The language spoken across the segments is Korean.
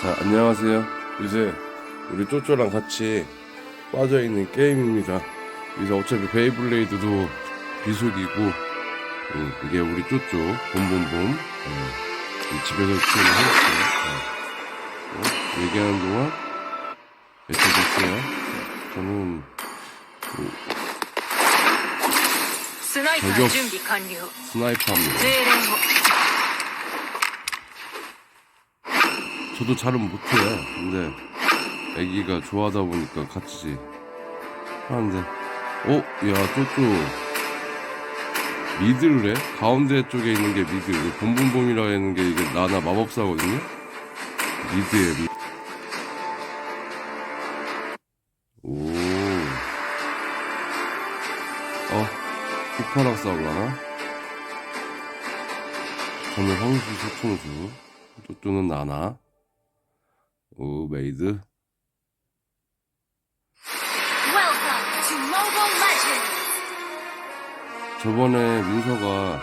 자, 안녕하세요. 이제 우리 쪼쪼랑 같이 빠져있는 게임입니다. 이제 어차피 베이블레이드도 비속이고, 음, 이게 우리 쪼쪼, 봄봄봄, 음, 네. 집에서 키우는 헬스. 어, 어, 얘기하는 동안 외쳐볼게요. 저는, 그, 저격 스나이퍼입니다. 저도 잘은 못해요. 근데 애기가 좋아하다 보니까 같이 하는데 어? 야 쪼쪼 미드를 해? 가운데 쪽에 있는 게 미드 이 봄봄봄이라 하는 게 이게 나나 마법사거든요? 미드에 미드 오 어? 쿠파랑 싸우려나? 저는 황수 소통수 쪼쪼는 나나 오메이드. 저번에 문서가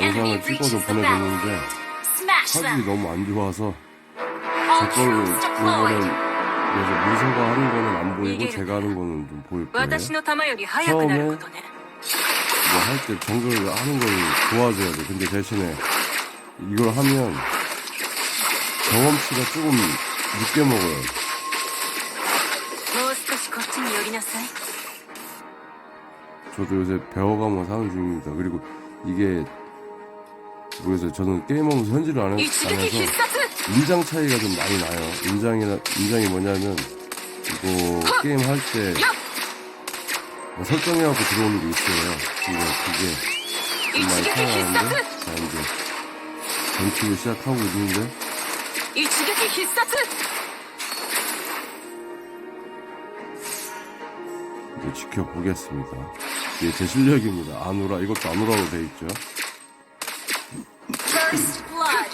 영상을 찍어서 보내줬는데 사진이 너무 안 좋아서 저걸 이번엔 그래서 문서가 하는 거는 안 보이고 제가 하는 거는 좀 보일 거예요. 처음에 뭐 할 때 정글 하는 걸 도와줘야 돼. 근데 대신에 이걸 하면 경험치가 조금 늦게 먹어요 もう少しこっちに寄りなさい 저도 요새 배워가면서 하는 중입니다 그리고 이게 모르겠어요 저는 게임하면서 현질을 안, 해, 一 안 撃 해서 必殺 인장 차이가 좀 많이 나요. 인장이나 인장이 뭐냐면 이거 게임 할 때 설정해갖고 들어오는 게 있어요. 이거 그게 좀 一 많이 撃必 차이나는데 殺 자 이제 전투를 시작하고 있는데 一撃必殺 이제 지켜보겠습니다. 이게 제 실력입니다. 안 오라 이것도 안 오라고 돼 있죠. First blood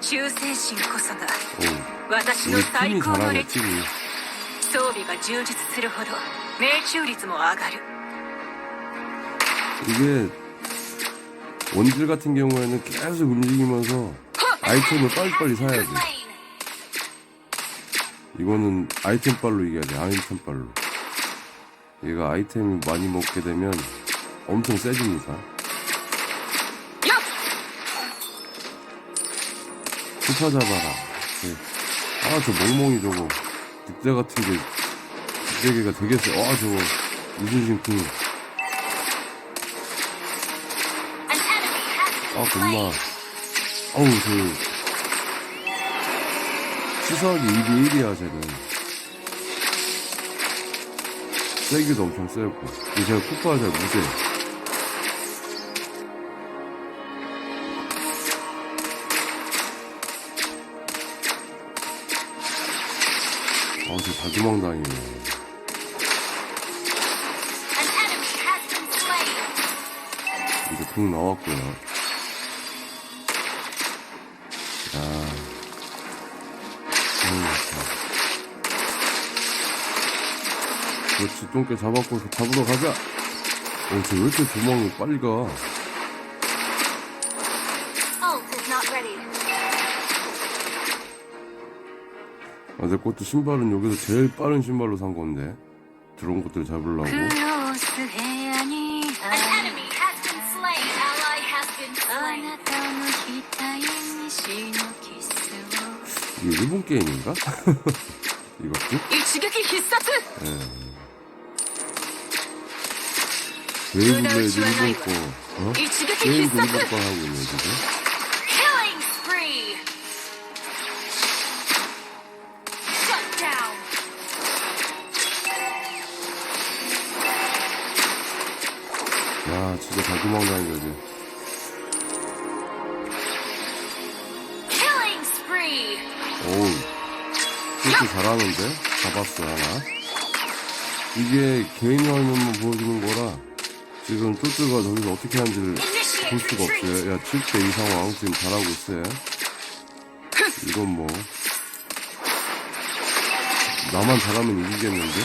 忠誠心こそが 오, 私の 우리 最 팀이 高の 잘하네 歴 팀이. 装備が充実するほど命中率も上がる 이게 원질 같은 경우에는 계속 움직이면서 아이템을 빨리빨리 사야지. 이거는 아이템 빨로 이겨야 돼, 아이템 빨로. 얘가 아이템을 많이 먹게 되면 엄청 세집니다. 수파 잡아라. 네. 아, 저 멍멍이 저거. 늑대 같은 게, 늑대개가 세. 아, 저거. 이순신 쿵. 아, 겁나. 어우, 저. 치사하게 2대 1이야, 쟤는. 세기도 엄청 세고. 근데 제가 쿠파가 잘 못해. 아, 저 자주망당이네. 이제 궁 나왔고요. 자. 음, 자. 그렇지, 똥개 잡았고, 잡으러 가자! 어, 쟤왜 이렇게 도망이 빨리 가? 아, 내 것도 신발은 여기서 제일 빠른 신발로 산 건데. 들어온 것들 잡으려고. 이거 일본 게임인가? 이것도? 예. 외국 애들 일본 거, 어? 게임도 일본 거 하고 있네, 지금. 야, 진짜 잘 도망다니네, 이제. 어우, 이렇게 잘하는데? 잡았어 하나. 이게 개인 화면만 뭐 보여주는 거라 지금 뚜뚜가 저기서 어떻게 하는지를 볼 수가 없어요. 야 7대 이 상황 지금 잘하고 있어요 이건 뭐. 나만 잘하면 이기겠는데?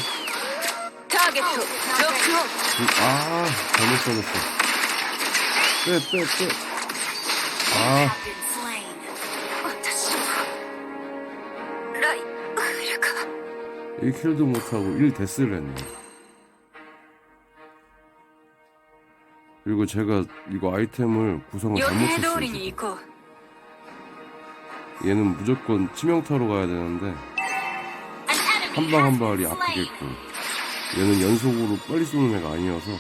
아 잘못 잡았어. 빼빼빼아. 1킬도 못하고 1데스를 했네요. 그리고 제가 이거 아이템을 구성을 잘못했어요. 얘는 무조건 치명타로 가야 되는데 한 방 한 발이 아프겠고 얘는 연속으로 빨리 쏘는 애가 아니어서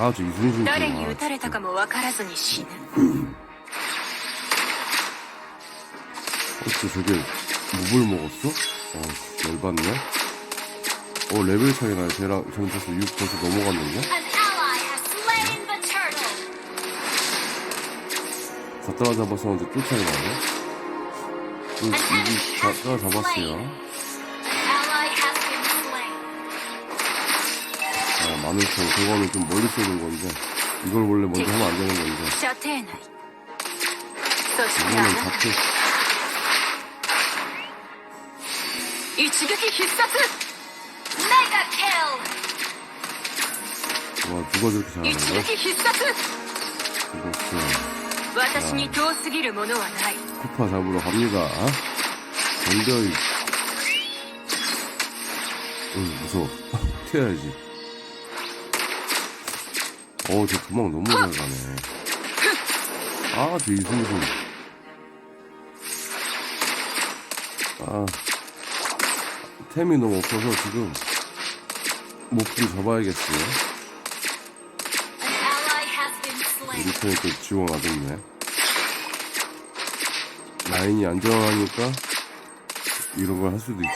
아주 이순신 씨 어째 저게 무을 먹었어? 어, 열받네. 어, 레벨 차이 나요. 쟤랑, 저는 벌써 6 벌써 넘어갔는데? 다 따라잡았었는데 또 차이 나네? 응, 여기 다 따라잡았어요. 아, 마늘 쳐. 그거는 좀 멀리 쏘는 건데. 이걸 원래 먼저 하면 안 되는 건데. 이거는 잡혔어. 잡혀 一撃必殺メガキ 와 누가 저렇게 ル一 잘하는 거야? 撃必殺 이렇게 私に遠すぎるものはない 쿠파 잡으러 갑니다. 견뎌이. 응, 무서워. 튀어야지. 어, 저 도망 너무 잘 가네. 아, 저 이승준. 아, 템이 너무 없어서 지금 목줄 잡아야겠어요. 우리 편에 또 지원 와줬네. 라인이 안정하니까 이런 걸 할 수도 있고.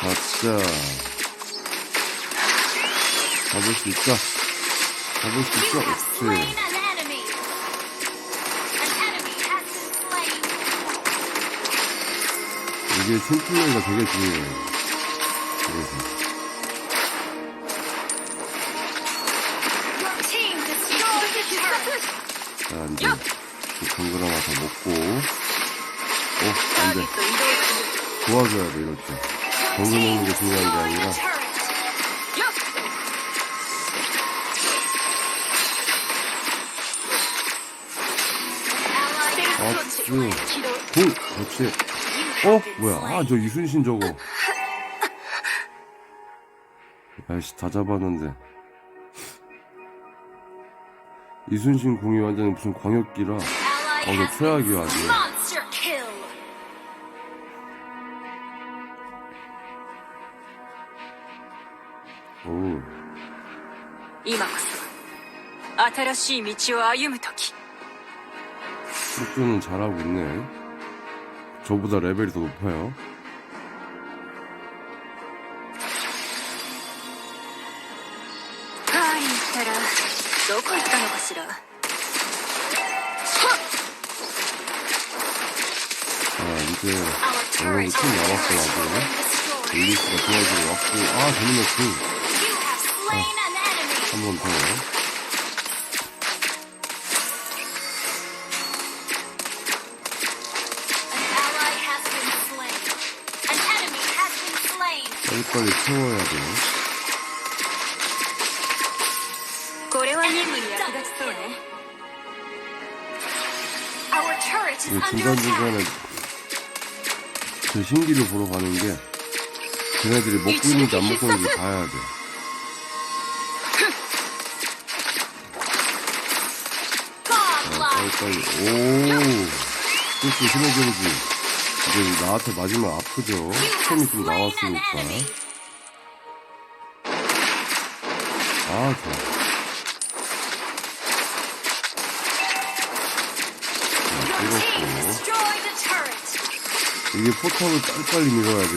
가자. 잡을 수 있다. 잡을 수 있어. 그렇지. 이게 샘플링가 되게 중요해요. 그래서. 자, 이제 그 동그라 와서 먹고. 어, 안 돼. 도와줘야 돼, 이럴 때. 동그 먹는 게 중요한 게 아니라. 아주 굿! 그렇지. 어? 뭐야. 아, 저 이순신 저거. 아이씨, 다 잡았는데. 이순신 궁이 완전 무슨 광역기라. Ally 어, 너 has 최악이야, been 아주. Monster kill. 오, 今こそ新しい道を歩む時 속도는 잘하고 있네. 저보다 레벨이 더 높아요. 아 이제 여러분 팀 나왔어요 아주 릴리스가 도와주러 왔고. 아 데미너스 아, 한번 더. 이게 under attack. 중간중간에 그 신기를 보러 가는 게 걔네들이 먹고 있는지 안 먹고 있는지 봐야 돼. Godlike. 빨리 빨리. 오! 그렇지, 힘내줘야지. 이제 나한테 맞으면 아프죠. 템이 좀 나왔으니까. 아, 좋아. 이게 포탑을 빨리빨리 밀어야 돼.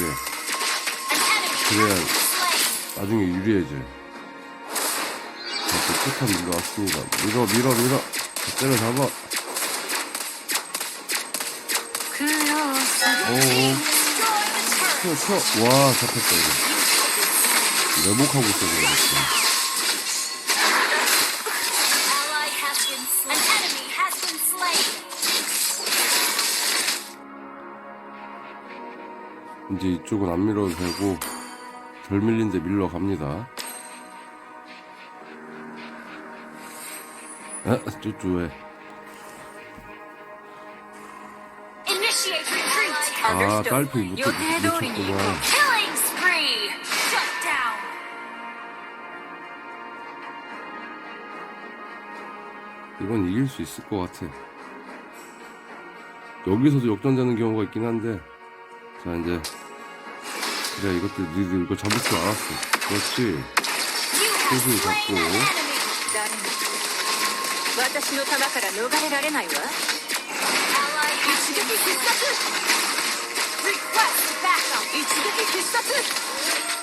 그래야. 나중에 유리해져. 자, 또 포탑 밀어왔습니다. 밀어, 밀어, 밀어. 자, 때려잡아. 오. 오. 쳐, 쳐. 와, 잡혔다, 이거. 매복하고 있어, 그래. 이제 이쪽은 안 밀어도 되고 덜 밀린 데 밀러 갑니다. 아 쪼쪼해. 아 딸피 못, 미쳤구만. 이건 이길 수 있을 것 같아. 여기서도 역전되는 경우가 있긴 한데. 자 이제. 그래 이것도 니들 이거 잡을 줄 알았어. 그렇지? 소수 잡고.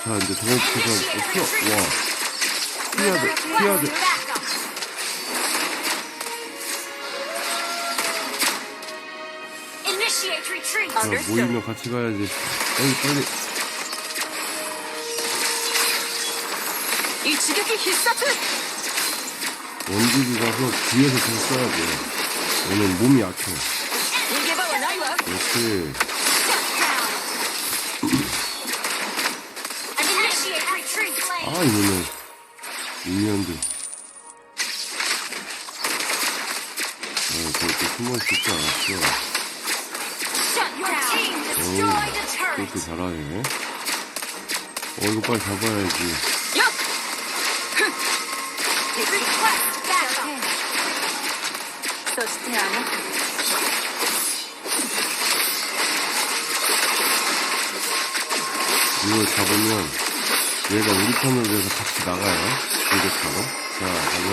자 이제 저거 보자 어, 튀어? 와. 피해야 돼 피해야 돼. 아, 모이면 같이 가야지. 빨리 빨리. 이 지극히 히사트. 원딜이 가서 뒤에서 잘 써야 돼. 오늘 몸이 약해. 이게 바로 나이와. 그렇지. 아 이거는 미니언들. 아, 그렇게 숨어 있을 줄 알았어. 이렇게 어, 잘하네. 어, 이거 빨리 잡아야지. 이걸 잡으면 얘가 우리 편을 위해서 같이 나가요. 공격하고. 자, 가자.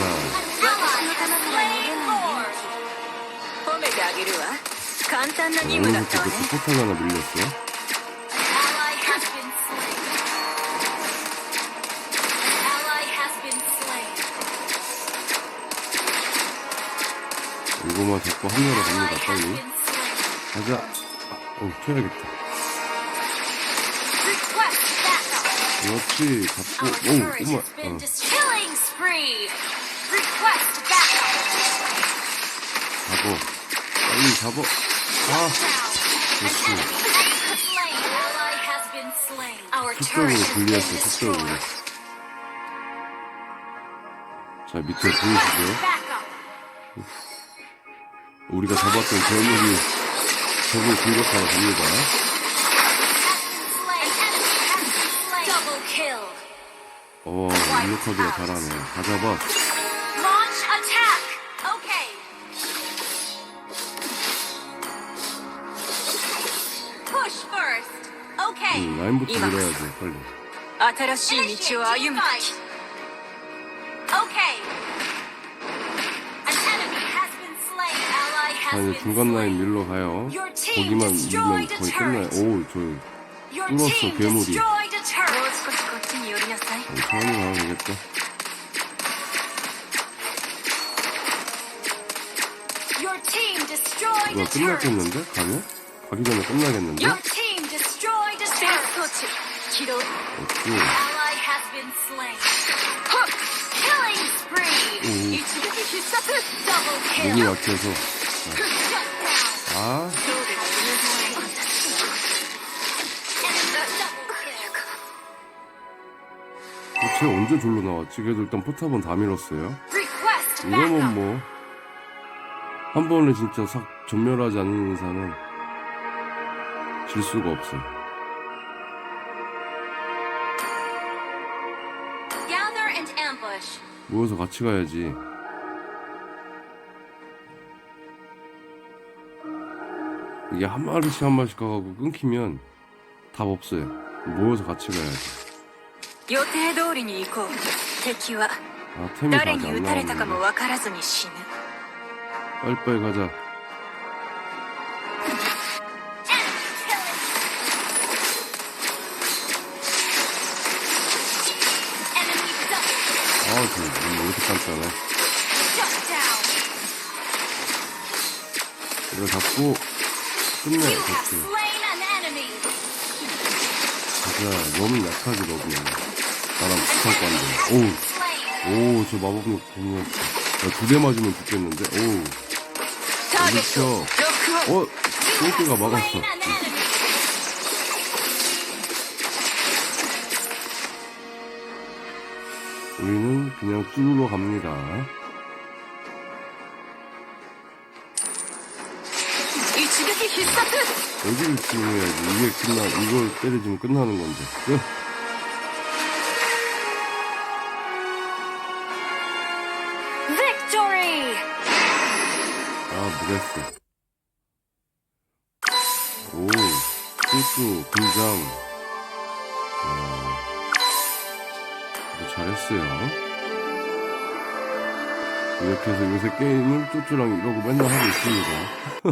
Ally has slain Lord. 褒めてあげるわ簡単な任 어느 務だったわ 것도 ね 포탈 하나 밀렸어. Ally has been slain. Ally has been slain. 이거만 잡고 합류하러 Ally 갑니다, has 빨리. been slain. 가자. 어, 튀어야겠다. Request backup. 그렇지. 잡고, Our 오, turret 엄마. has been 어, dis- killing spree. Request backup. 잡어. 빨리 잡어. 아, has been 불리했어, 특적으로. destroyed. 자, 밑에 보이시죠? 우리가 잡았던 괴물이 적을 공격하러 갑니다. 어, 인력하기가 잘하네. 다 잡아. 라인부터 이만. 밀어야지, 빨리. 新しい道を歩むとき Okay. An enemy has been slain. Ally 자, has 이제 been 중간 라인 slain. 밀러 가요. Your team 거기만 밀면 destroyed a 거의 끝나요. turret. 오, 저, Your 뚫었어, team 괴물이. destroyed a もう turret. 少しこっちに寄りなさい 어, 천천히 가면 되겠다. Your team destroyed 이거 a turret. 끝났겠는데? 가면? 가기 전에 끝나겠는데? Your team destroyed a Kiddo. Ally 음. 아. 대체 그 언제 졸로 나왔지? 그래도 일단 포탑은 다 밀었어요. 이러면 뭐. 한 번에 진짜 싹 전멸하지 않는 이상은 질 수가 없어요. 모여서 같이 가야지. 이게 한 마리씩 한 마리씩 가고 끊기면 답 없어요. 모여서 같이 가야지. 予定通りに行こう敵は 아, 템이 다 誰 아직 に 안 撃たれたかも 나왔는데. 分からずに死ぬ 빨리빨리 가자. Enemy double. 아, 저, 괜찮잖아요. 이걸 잡고 끝내요, 같이. 진짜 너무 약하지, 너무. 나랑 비슷한 건데. 오우. 오우, 저 마법력 공룡. 두대 맞으면 죽겠는데? 오우. 어딨어? 어? 꼴기가 막았어. 그냥 줄로 갑니다. 여기를 지워야지 이게 끝나 이걸 때려주면 끝나는 건데. 끝. 아, 오 실수 불장. 아, 잘했어요. 이렇게 해서 요새 게임을 뚜뚜랑 이러고 맨날 하고 있습니다.